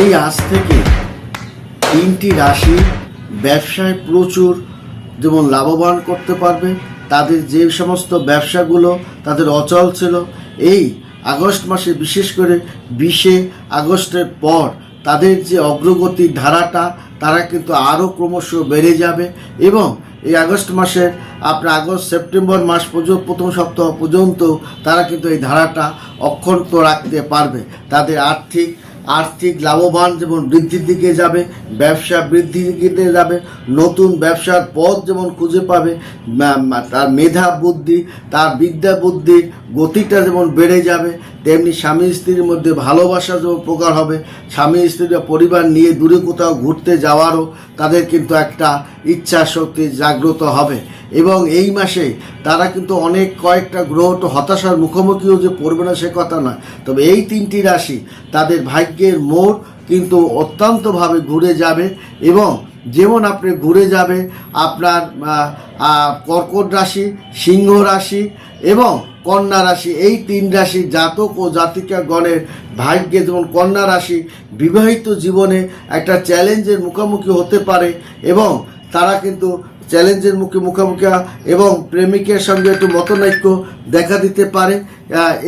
এই আজ থেকে তিনটি রাশি ব্যবসায় প্রচুর যেমন লাভবান করতে পারবে। তাদের যে সমস্ত ব্যবসাগুলো তাদের অচল ছিল, এই আগস্ট মাসে বিশেষ করে বিশে আগস্টের পর তাদের যে অগ্রগতির ধারাটা, তারা কিন্তু আরও ক্রমশ বেড়ে যাবে এবং এই আগস্ট মাসের আপনার আগস্ট সেপ্টেম্বর মাস পর্যন্ত, প্রথম সপ্তাহ পর্যন্ত তারা কিন্তু এই ধারাটা অক্ষুণ্ণ রাখতে পারবে। তাদের আর্থিক আর্থিক লাভবান যেমন বৃদ্ধির দিকে যাবে, ব্যবসা বৃদ্ধির দিকে যাবে, নতুন ব্যবসার পথ যেমন খুঁজে পাবে তার মেধা বুদ্ধি, তার বিদ্যা বুদ্ধির গতিটা যেমন বেড়ে যাবে, তেমনি স্বামী স্ত্রীর মধ্যে ভালোবাসা যেমন প্রকার হবে, স্বামী স্ত্রীরা পরিবার নিয়ে দূরে কোথাও ঘুরতে যাওয়ারও তাদের কিন্তু একটা ইচ্ছা শক্তি জাগ্রত হবে। এবং এই মাসে তারা কিন্তু অনেক কয়েকটা গ্রহ তো হতাশার মুখোমুখিও যে পড়বে না সে কথা নয়। তবে এই তিনটি রাশি তাদের ভাগ্যের মোড় কিন্তু অত্যন্তভাবে ঘুরে যাবে এবং যেমন আপনি ঘুরে যাবে আপনার কর্কট রাশি, সিংহ রাশি এবং কন্যা রাশি, এই তিন রাশি জাতক ও জাতিকা গণের ভাগ্যে যেমন কন্যা রাশি বিবাহিত জীবনে একটা চ্যালেঞ্জের মুখোমুখি হতে পারে এবং তারা কিন্তু চ্যালেঞ্জের মুখে মুখোমুখি এবং প্রেমিকের সঙ্গে একটু মতনৈক্য দেখা দিতে পারে।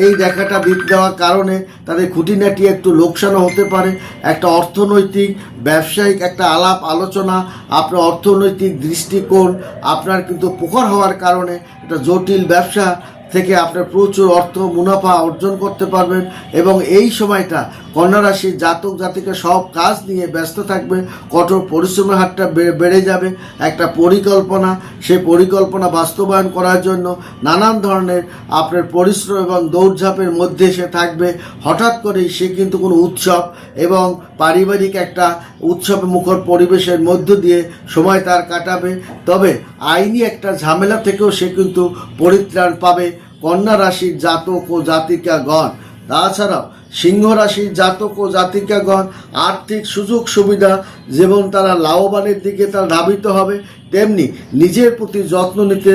এই দেখাটা দিতে দেওয়ার কারণে তাদের খুঁটিনাটি একটু লোকসানও হতে পারে। একটা অর্থনৈতিক, ব্যবসায়িক একটা আলাপ আলোচনা, আপনার অর্থনৈতিক দৃষ্টিকোণ, আপনার কিন্তু প্রখর হওয়ার কারণে একটা জটিল ব্যবসা থেকে আপনার প্রচুর অর্থ, মুনাফা অর্জন করতে পারবেন এবং এই সময়টা কন্যা রাশির জাতক, জাতিকে সব কাজ নিয়ে ব্যস্ত থাকবে, কঠোর পরিশ্রমের হারটা বেড়ে যাবে। একটা পরিকল্পনা, সেই পরিকল্পনা বাস্তবায়ন করার জন্য নানান ধরনের আপনার পরিশ্রম এবং দৌড়ঝাঁপের মধ্যে সে থাকবে। হঠাৎ করেই সে কিন্তু কোনো উৎসব এবং পারিবারিক একটা উৎসব মুখর পরিবেশের মধ্য দিয়ে সময় তার কাটাবে। তবে আইনি একটা ঝামেলা থেকেও সে কিন্তু পরিত্রাণ পাবে। কন্যা রাশির জাতক ও জাতিকাগণ তাছাড়াও সিংহ রাশির জাতক ও জাতিকাগণ আর্থিক সুযোগ সুবিধা যেমন তারা লাভবানের দিকে তারা ধাবিত হবে, তেমনি নিজের প্রতি যত্ন নিতে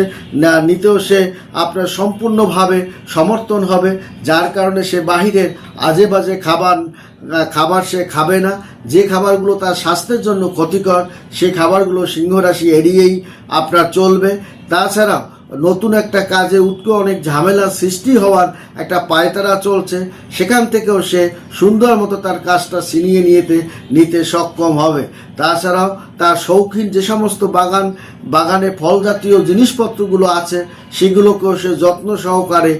নিতেও সে আপনার সম্পূর্ণভাবে সমর্থন হবে, যার কারণে সে বাহিরের আজে বাজে খাবার খাবার সে খাবে না। যে খাবারগুলো তার স্বাস্থ্যের জন্য ক্ষতিকর, সে খাবারগুলো সিংহ রাশি এড়িয়েই আপনার চলবে। তাছাড়াও নতুন একটা কাজে উঠকে অনেক ঝামেলা সৃষ্টি হওয়ার একটা পায়তারা চলছে সেখান থেকেও সে সুন্দর মতো তার কাজটা ছিনিয়ে নিয়েতে, নিতে সক্ষম হবে। তাছাড়াও তার শৌখিন যে সমস্ত বাগান, বাগানে ফল জাতীয় জিনিসপত্রগুলো আছে, সেগুলোকেও সে যত্ন সহকারে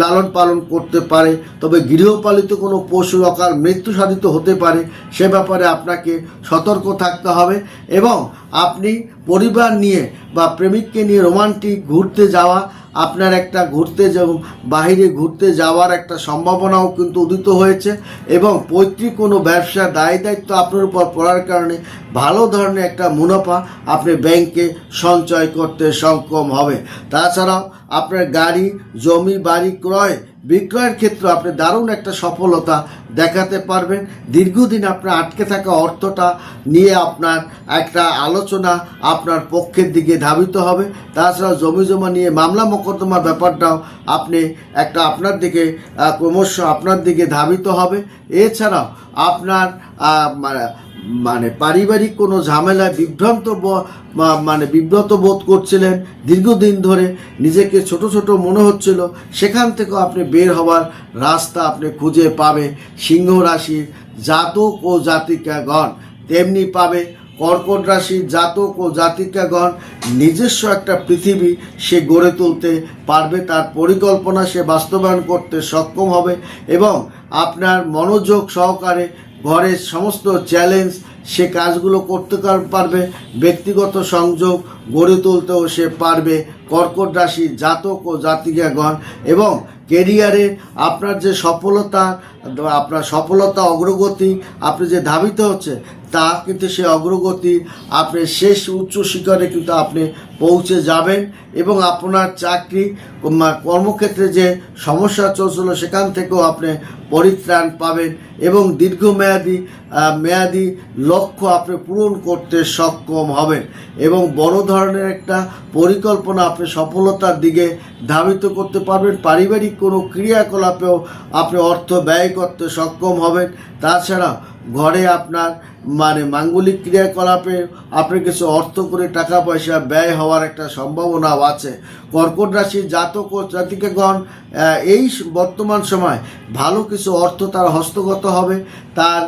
লালন পালন করতে পারে। তবে গৃহপালিত কোনো পশু অকাল মৃত্যু সাধিত হতে পারে, সে ব্যাপারে আপনাকে সতর্ক থাকতে হবে। এবং আপনি পরিবার নিয়ে বা প্রেমিককে নিয়ে রোমান্টিক ঘুরতে যাওয়া, আপনার একটা ঘুরতে যাও বাইরে ঘুরতে যাওয়ার একটা সম্ভাবনাও কিন্তু উদিত হয়েছে। এবং পৈতৃক কোনো ব্যবসা দায় দায়িত্ব আপনার উপর পড়ার কারণে ভালো ধরনের একটা মুনাফা আপনি ব্যাংকে সঞ্চয় করতে সক্ষম হবে। তাছাড়াও আপনার গাড়ি, জমি, বাড়ি ক্রয় বিক্রয়ের ক্ষেত্রে আপনি দারুণ একটা সফলতা দেখাতে পারবেন। দীর্ঘদিন আপনার আটকে থাকা অর্থটা নিয়ে আপনার একটা আলোচনা আপনার পক্ষের দিকে ধাবিত হবে। তাছাড়া জমি জমা নিয়ে মামলা মোকদ্দমার ব্যাপারটাও আপনি একটা আপনার দিকে ক্রমশ আপনার দিকে ধাবিত হবে। এছাড়াও আপনার আহ, মানে- পারিবারিক কোনো ঝামেলায় বিভ্রান্ত মানে বিব্রত বোধ করছিলেন দীর্ঘদিন ধরে। নিজেকে ছোট ছোট মনে হচ্ছিল, সেখান থেকেও আপনি বের হওয়ার রাস্তা আপনি খুঁজে পাবে। সিংহ রাশির জাতক ও জাতিকাগণ তেমনি পাবে। কর্কট রাশির জাতক ও জাতিকাগণ নিজস্ব একটা পৃথিবী সে গড়ে তুলতে পারবে, তার পরিকল্পনা সে বাস্তবায়ন করতে সক্ষম হবে এবং আপনার মনোযোগ সহকারে ঘরের সমস্ত চ্যালেঞ্জ সে কাজগুলো করতে পারবে, ব্যক্তিগত সংযোগ গড়ে তুলতেও সে পারবে, কর্কট রাশি জাতক ও জাতিকাগণ এবং কেরিয়ারে আপনার যে সফলতা, আপনার সফলতা, অগ্রগতি, আপনি যে ধাবিত হচ্ছে তা কিন্তু সে অগ্রগতি আপনি শেষ উচ্চ শিখরে কিন্তু আপনি পৌঁছে যাবেন এবং আপনার চাকরি কর্মক্ষেত্রে যে সমস্যা চলছিল সেখান থেকেও আপনি পরিত্রাণ পাবেন এবং দীর্ঘমেয়াদী মেয়াদী লক্ষ্য আপনি পূরণ করতে সক্ষম হবেন এবং বড় ধরনের একটা পরিকল্পনা আপনি সফলতার দিকে ধাবিত করতে পারবেন। পারিবারিক কোনো ক্রিয়াকলাপেও আপনি অর্থ ব্যয় করতে সক্ষম হবেন। তাছাড়া ঘরে আপনার মানে মাঙ্গলিক ক্রিয়াকলাপে আপনি কিছু অর্থ করে টাকা পয়সা ব্যয় হওয়ার একটা সম্ভাবনাও আছে। কর্কট রাশির জাতক ও জাতিকাগণ এই বর্তমান সময় ভালো কিছু অর্থ তার হস্তগত হবে। তার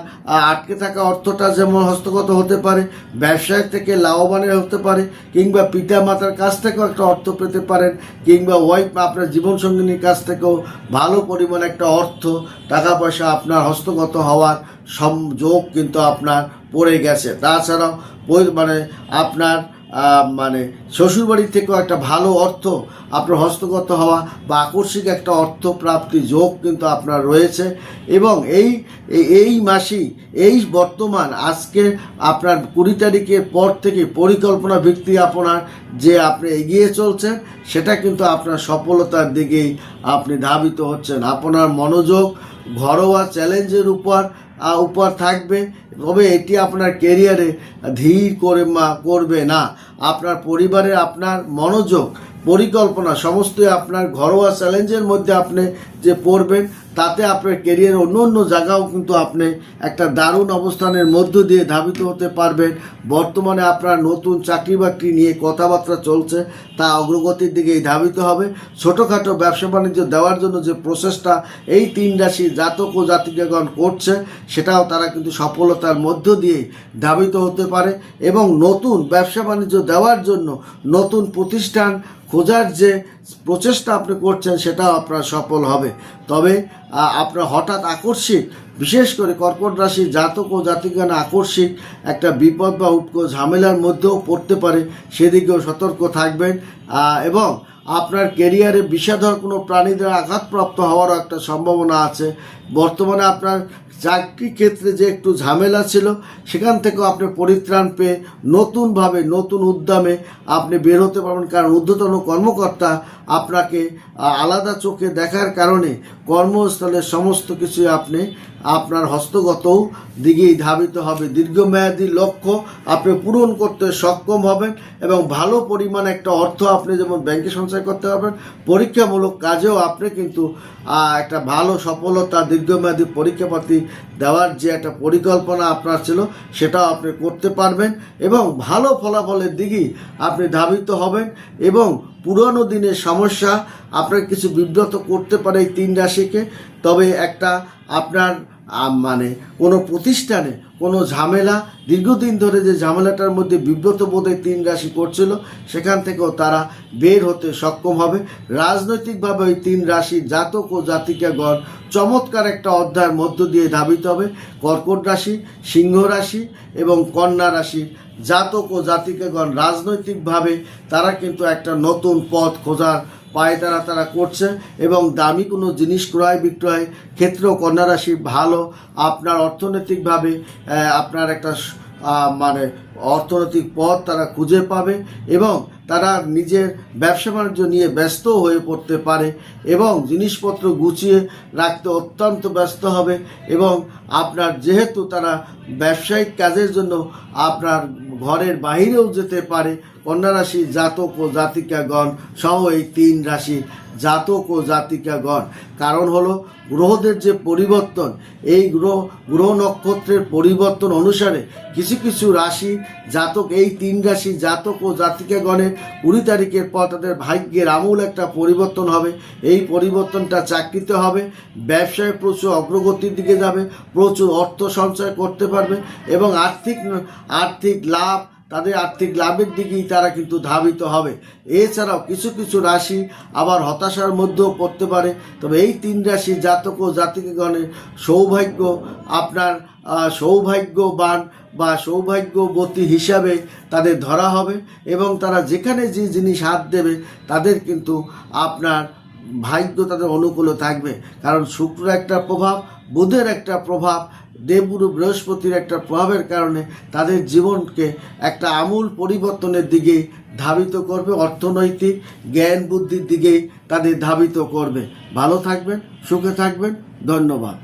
আটকে থাকা অর্থটা যেমন হস্তগত হতে পারে, ব্যবসায় থেকে লাভবানের হতে পারে, কিংবা পিতা মাতার কাছ থেকেও একটা অর্থ পেতে পারেন, কিংবা ওয়াইফ আপনার জীবনসঙ্গিনীর কাছ থেকেও ভালো পরিমাণ একটা অর্থ, টাকা পয়সা আপনার হস্তগত হওয়ার সংযোগ কিন্তু আপনার পড়ে গেছে। তাছাড়াও মানে আপনার মানে শ্বশুরবাড়ি থেকেও একটা ভালো অর্থ আপনার হস্তগত হওয়া বা আকস্মিক একটা অর্থ প্রাপ্তি যোগ কিন্তু আপনার রয়েছে। এবং এই, এই- মাসেই, এই বর্তমান, আজকে আপনার কুড়ি তারিখের পর থেকে পরিকল্পনা ভিত্তি আপনার যে আপনি এগিয়ে চলছেন, সেটা কিন্তু আপনার সফলতার দিকেই আপনি ধাবিত হচ্ছেন। আপনার মনোযোগ, ঘরোয়া চ্যালেঞ্জের উপর উপর থাকবে। তবে এটি আপনার কেরিয়ারে ধীর করে করবে না। আপনার পরিবারে আপনার মনোযোগ, পরিকল্পনা, সমস্তই আপনার ঘরোয়া চ্যালেঞ্জের মধ্যে আপনি যে পড়বেন তাতে আপনার কেরিয়ার অন্য অন্য জায়গাও কিন্তু আপনি একটা দারুণ অবস্থানের মধ্য দিয়ে ধাবিত হতে পারবেন। বর্তমানে আপনার নতুন চাকরি বাকরি নিয়ে কথাবার্তা চলছে, তা অগ্রগতির দিকেই ধাবিত হবে। ছোটোখাটো ব্যবসা বাণিজ্য দেওয়ার জন্য যে প্রসেসটা এই তিন রাশি জাতক ও জাতিকাগণ করছে, সেটাও তারা কিন্তু সফলতার মধ্য দিয়ে ধাবিত হতে পারে এবং নতুন ব্যবসা বাণিজ্য দেওয়ার জন্য নতুন প্রতিষ্ঠান খোঁজার যে প্রচেষ্টা আপনি করছেন সেটাও আপনার সফল হবে। তবে আপনার হঠাৎ আকস্মিক বিশেষ করে কর্কট রাশির জাতক ও জাতিগান আকস্মিক একটা বিপদ বা উৎকো ঝামেলার মধ্যেও পড়তে পারে, সেদিকেও সতর্ক থাকবেন। এবং আপনার কেরিয়ারে বিষাধর কোনো প্রাণীদের আঘাতপ্রাপ্ত হওয়ারও একটা সম্ভাবনা আছে। বর্তমানে আপনার চাকরি ক্ষেত্রে যে একটু ঝামেলা ছিল, সেখান থেকেও আপনি পরিত্রাণ পেয়ে নতুনভাবে, নতুন উদ্যমে আপনি বের হতে পারবেন। কারণ ঊর্ধ্বতন কর্মকর্তা আপনাকে আলাদা চোখে দেখার কারণে কর্মস্থলের সমস্ত কিছু আপনি, আপনার হস্তগতও দিকেই ধাবিত হবে। দীর্ঘমেয়াদী লক্ষ্য আপনি পূরণ করতে সক্ষম হবেন এবং ভালো পরিমাণ একটা অর্থ আপনি যেমন ব্যাংকে সঞ্চয় করতে পারবেন, পরীক্ষামূলক কাজেও আপনি কিন্তু একটা ভালো সফলতা, দীর্ঘমেয়াদী পরীক্ষাপাতি দেওয়ার যে একটা পরিকল্পনা আপনার ছিল, সেটাও আপনি করতে পারবেন এবং ভালো ফলাফলের দিকেই আপনি ধাবিত হবেন এবং পুরনো দিনের সমস্যা আপনার কিছু বিব্রত করতে পারে এই তিন রাশিকে। তবে একটা আপনার মানে কোনো প্রতিষ্ঠানে কোনো ঝামেলা। দীর্ঘদিন ধরে যে ঝামেলাটার মধ্যে বিব্রত বোধে তিন রাশি করছিল সেখান থেকেও তারা বের হতে সক্ষম হবে। রাজনৈতিকভাবে ওই তিন রাশি জাতক ও জাতিকাগণ চমৎকার একটা অধ্যায়ের মধ্য দিয়ে ধাবিত হবে। কর্কট রাশি, সিংহ রাশি এবং কন্যা রাশির জাতক ও জাতিকাগণ রাজনৈতিকভাবে তারা কিন্তু একটা নতুন পথ খোঁজার পায়ে তারা তারা করছে এবং দামি কোনো জিনিস ক্রয় বিক্রয় ক্ষেত্রেও কন্যা রাশি ভালো, আপনার অর্থনৈতিকভাবে আপনার একটা মানে অর্থনৈতিক পথ তারা খুঁজে পাবে এবং তারা নিজের ব্যবসা বাণিজ্য নিয়ে ব্যস্ত হয়ে পড়তে পারে এবং জিনিসপত্র গুছিয়ে রাখতে অত্যন্ত ব্যস্ত হবে এবং আপনার যেহেতু তারা ব্যবসায়িক কাজের জন্য আপনার ঘরের বাইরেও যেতে পারে কন্যা রাশি জাতক ও জাতিকাগণ সহ এই তিন রাশি জাতক ও জাতিকাগণ। কারণ হলো, গ্রহদের যে পরিবর্তন, এই গ্রহ গ্রহ নক্ষত্রের পরিবর্তন অনুসারে কিছু কিছু রাশি জাতক, এই তিন রাশি জাতক ও জাতিকাগণের কুড়ি তারিখের পর তাদের ভাগ্যের আমূল একটা পরিবর্তন হবে। এই পরিবর্তনটা চাকরিতে হবে, ব্যবসায় প্রচুর অগ্রগতির দিকে যাবে, প্রচুর অর্থ সঞ্চয় করতে পারবে এবং আর্থিক আর্থিক লাভ তাদের আর্থিক লাভের দিকেই তারা কিন্তু ধাবিত হবে। এছাড়াও কিছু কিছু রাশি আবার হতাশার মধ্যেও পড়তে পারে। তবে এই তিন রাশি, জাতক ও জাতিকগণের সৌভাগ্য আপনার সৌভাগ্যবান বা সৌভাগ্যবতী হিসাবে তাদের ধরা হবে এবং তারা যেখানে যে জিনিস হাত দেবে, তাদের কিন্তু আপনার ভাগ্য তাদের অনুকূলে থাকবে। কারণ শুক্র একটা প্রভাব, বুধের একটা প্রভাব দেবগুরু বৃহস্পতির একটা প্রভাবের কারণে তাদের জীবনকে একটা আমূল পরিবর্তনের দিকে ধাবিত করবে, অর্থনৈতিক জ্ঞান বুদ্ধির দিকে তাদের ধাবিত করবে। ভালো থাকবেন, সুখে থাকবেন, ধন্যবাদ।